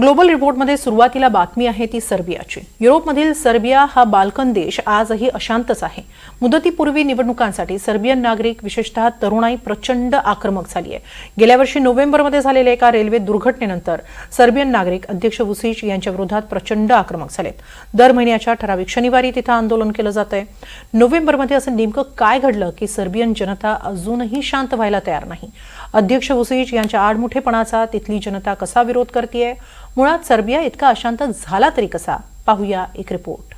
Global रिपोर्टमध्ये सुरुवातीला बातमी आहे ती सर्बियाची. युरोपमधील सर्बिया हा बाल्कन देश आजही अशांतच आहे. मुदतीपूर्वी निवडणुकांसाठी सर्बियन नागरिक विशेषतः तरुणाई प्रचंड आक्रमक झाली आहे. गेल्या वर्षी नोव्हेंबरमध्ये झालेल्या एका रेल्वे दुर्घटनेनंतर सर्बियन नागरिक अध्यक्ष वुसिच यांच्या विरोधात प्रचंड आक्रमक झालेत. दर महिन्याच्या ठराविक शनिवारी तिथं आंदोलन केलं जात आहे. नोव्हेंबरमध्ये असं नेमकं काय घडलं की सर्बियन जनता अजूनही शांत व्हायला तयार नाही? अध्यक्ष वुसिच यांच्या आडमुठेपणाचा तिथली जनता कसा विरोध करते मुळात सर्बिया इतका अशांत झाला तरी कसा? पाहूया एक रिपोर्ट.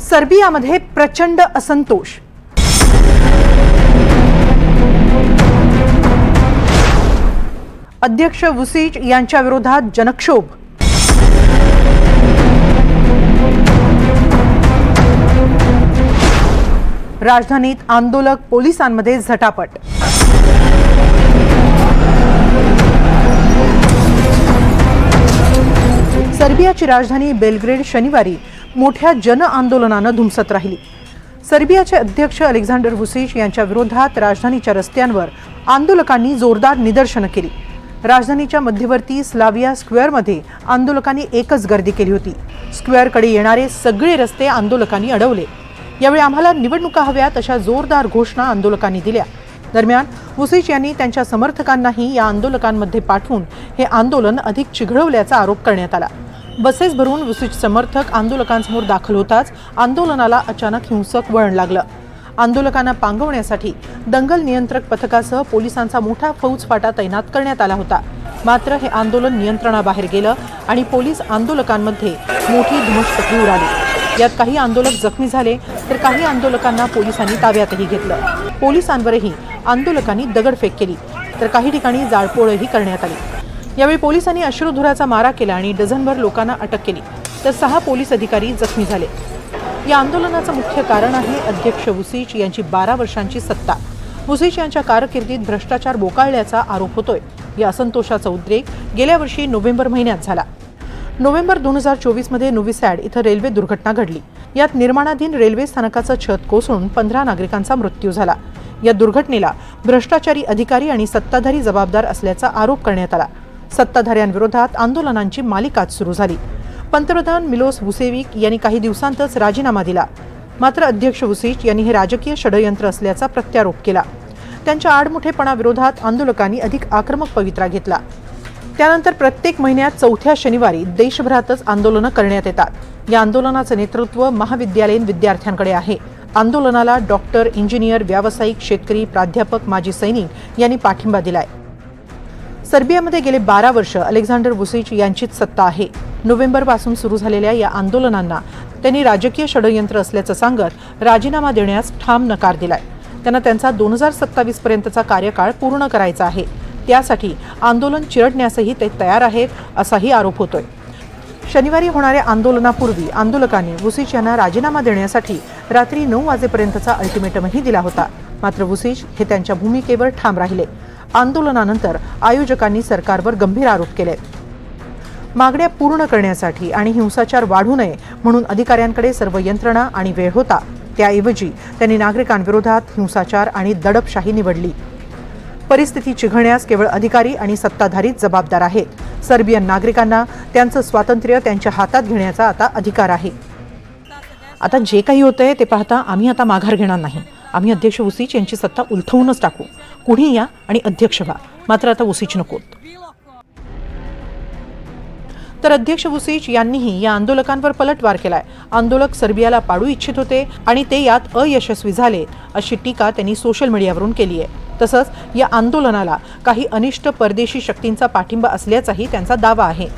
सर्बियामध्ये प्रचंड असंतोष. अध्यक्ष वुसिच यांच्या विरोधात जनक्षोभ. राजधानीत आंदोलक पोलिसांमध्ये झटापट. सर्बियाची राजधानी बेलग्रेड शनिवारी मोठ्या जन आंदोलनानं धुमसत राहिली. सर्बियाचे अध्यक्ष अलेक्झांडर वुसिच यांच्या विरोधात राजधानीच्या रस्त्यांवर आंदोलकांनी जोरदार निदर्शनं केली. राजधानीच्या मध्यवर्ती स्लाविया स्क्वेअरमध्ये आंदोलकांनी एकच गर्दी केली होती. स्क्वेअरकडे येणारे सगळे रस्ते आंदोलकांनी अडवले. यावेळी आम्हाला निवडणुका हव्यात अशा जोरदार घोषणा आंदोलकांनी दिल्या. दरम्यान वुसिच यांनी त्यांच्या समर्थकांनाही या आंदोलकांमध्ये पाठवून हे आंदोलन अधिक चिघळवल्याचा आरोप करण्यात आला. बसेस भरून वुसिच समर्थक आंदोलकांसमोर दाखल होताच आंदोलनाला अचानक हिंसक वळण लागलं. आंदोलकांना पांगवण्यासाठी दंगल नियंत्रक पथकासह पोलिसांचा मोठा फौजफाटा तैनात करण्यात आला होता. मात्र हे आंदोलन नियंत्रणाबाहेर गेलं आणि पोलीस आंदोलकांमध्ये मोठी धुमश्चक्री उडाली. यात काही आंदोलक जखमी झाले तर काही आंदोलकांना पोलिसांनी ताब्यातही घेतलं. पोलिसांवरही आंदोलकांनी दगडफेक केली. तर काही ठिकाणी जाळपोळही करण्यात आली. यावेळी पोलिसांनी अश्रुधुराचा मारा केला आणि डझनभर लोकांना अटक केली. तर सहा पोलीस अधिकारी जखमी झाले. या आंदोलनाचं मुख्य कारण आहे अध्यक्ष वुसिच यांची बारा वर्षांची सत्ता. वुसिच यांच्या कारकिर्दीत भ्रष्टाचार बोकाळल्याचा आरोप होतोय. या असंतोषाचा उद्रेक गेल्या वर्षी नोव्हेंबर महिन्यात झाला. नोव्हेंबर दोन हजार चोवीसमध्ये नुविसॅड इथं रेल्वे दुर्घटना घडली. यात निर्माणाधीन रेल्वे स्थानकाचं छत कोसळून पंधरा नागरिकांचा मृत्यू झाला. या दुर्घटनेला भ्रष्टाचारी अधिकारी आणि सत्ताधारी जबाबदार असल्याचा आरोप करण्यात आला. सत्ताधाऱ्यांविरोधात आंदोलनांची मालिकाच सुरू झाली. पंतप्रधान मिलोस वुसेविक यांनी काही दिवसांतच राजीनामा दिला. मात्र अध्यक्ष वुसिच यांनी हे राजकीय षडयंत्र असल्याचा प्रत्यारोप केला. त्यांच्या आडमुठेपणाविरोधात आंदोलकांनी अधिक आक्रमक पवित्रा घेतला. त्यानंतर प्रत्येक महिन्यात चौथ्या शनिवारी देशभरातच आंदोलनं करण्यात येतात. या आंदोलनाचं नेतृत्व महाविद्यालयीन विद्यार्थ्यांकडे आहे. आंदोलनाला डॉक्टर इंजिनियर व्यावसायिक शेतकरी प्राध्यापक माजी सैनिक यांनी पाठिंबा दिलाय. सर्बियामध्ये गेले बारा वर्ष अलेक्झांडर वुसिच यांचीच सत्ता आहे. नोव्हेंबरपासून सुरू झालेल्या या आंदोलनांना त्यांनी राजकीय षडयंत्र असल्याचं सांगत राजीनामा देण्यास ठाम नकार दिलाय. त्यांना त्यांचा दोन हजार सत्तावीस पर्यंतचा कार्यकाळ पूर्ण करायचा आहे. त्यासाठी आंदोलन चिरडण्यासही ते तयार आहेत असाही आरोप होतोय. शनिवारी होणाऱ्या आंदोलनापूर्वी आंदोलकांनी वुसिच यांना राजीनामा देण्यासाठी रात्री नऊ वाजेपर्यंतचा अल्टिमेटमही दिला होता. मात्र वुसिच हे त्यांच्या भूमिकेवर ठाम राहिले. आंदोलनानंतर आयोजकांनी सरकारवर गंभीर आरोप केले. मागण्या पूर्ण करण्यासाठी आणि हिंसाचार वाढू नये म्हणून अधिकाऱ्यांकडे सर्व यंत्रणा आणि वेळ होता. त्याऐवजी त्यांनी नागरिकांविरोधात हिंसाचार आणि दडपशाही निवडली. परिस्थिती चिघळण्यास केवळ अधिकारी आणि सत्ताधारीच जबाबदार आहेत. सर्बियन नागरिकांना त्यांचं स्वातंत्र्य त्यांच्या हातात घेण्याचा आता अधिकार आहे. आता जे काही होतंय ते पाहता आम्ही आता माघार घेणार नाही. आम्ही अध्यक्ष उसीच यांची सत्ता उलथवूनच टाकू. कुणी या आणि अध्यक्ष व्हा. मात्र आता उसीच नकोत. तर अध्यक्ष वुसिच यांनीही या आंदोलकांवर पलटवार केलाय. आंदोलक सर्बियाला पाडू इच्छित होते आणि ते यात अयशस्वी झाले अशी टीका त्यांनी सोशल मीडियावरून केली आहे. तसंच या आंदोलनाला काही अनिष्ट परदेशी शक्तींचा पाठिंबा असल्याचाही त्यांचा दावा आहे.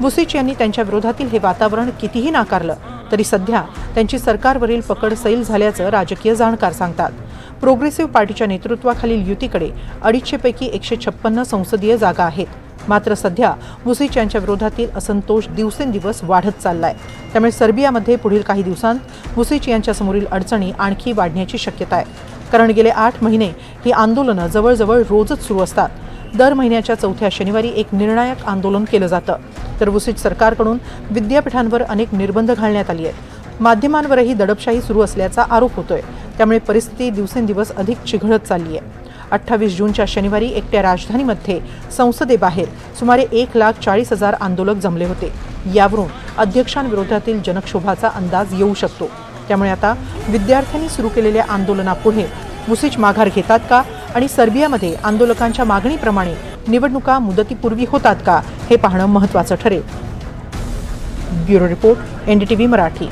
वुसिच यांनी त्यांच्या विरोधातील हे वातावरण कितीही नाकारलं तरी सध्या त्यांची सरकारवरील पकड सैल झाल्याचं राजकीय जाणकार सांगतात. प्रोग्रेसिव्ह पार्टीच्या नेतृत्वाखालील युतीकडे अडीचशेपैकी एकशे छप्पन्न संसदीय जागा आहेत. मात्र सध्या वुसिच यांच्या विरोधातील असंतोष दिवसेंदिवस वाढत चाललाय. त्यामुळे सर्बियामध्ये पुढील काही दिवसांत वुसिच यांच्यासमोरील अडचणी आणखी वाढण्याची शक्यता आहे. कारण गेले आठ महिने ही आंदोलनं जवळजवळ रोजच सुरू असतात. दर महिन्याच्या चौथ्या शनिवारी एक निर्णायक आंदोलन केलं जातं. तर वुसिच सरकारकडून विद्यापीठांवर अनेक निर्बंध घालण्यात आली आहेत. माध्यमांवरही दडपशाही सुरू असल्याचा आरोप होतोय. त्यामुळे परिस्थिती दिवसेंदिवस अधिक चिघळत चालली आहे अठ्ठावीस जूनच्या शनिवारी एकट्या राजधानीमध्ये संसदेबाहेर सुमारे एक लाख चाळीस हजार आंदोलक जमले होते. यावरून अध्यक्षांविरोधातील जनक्षोभाचा अंदाज येऊ शकतो. त्यामुळे आता विद्यार्थ्यांनी सुरू केलेल्या आंदोलनापुढे मुसिच माघार घेतात का? आणि सर्बियामध्ये आंदोलकांच्या मागणीप्रमाणे निवडणुका मुदतीपूर्वी होतात का? हे पाहणं महत्त्वाचं ठरेल. Bureau report NDTV Marathi.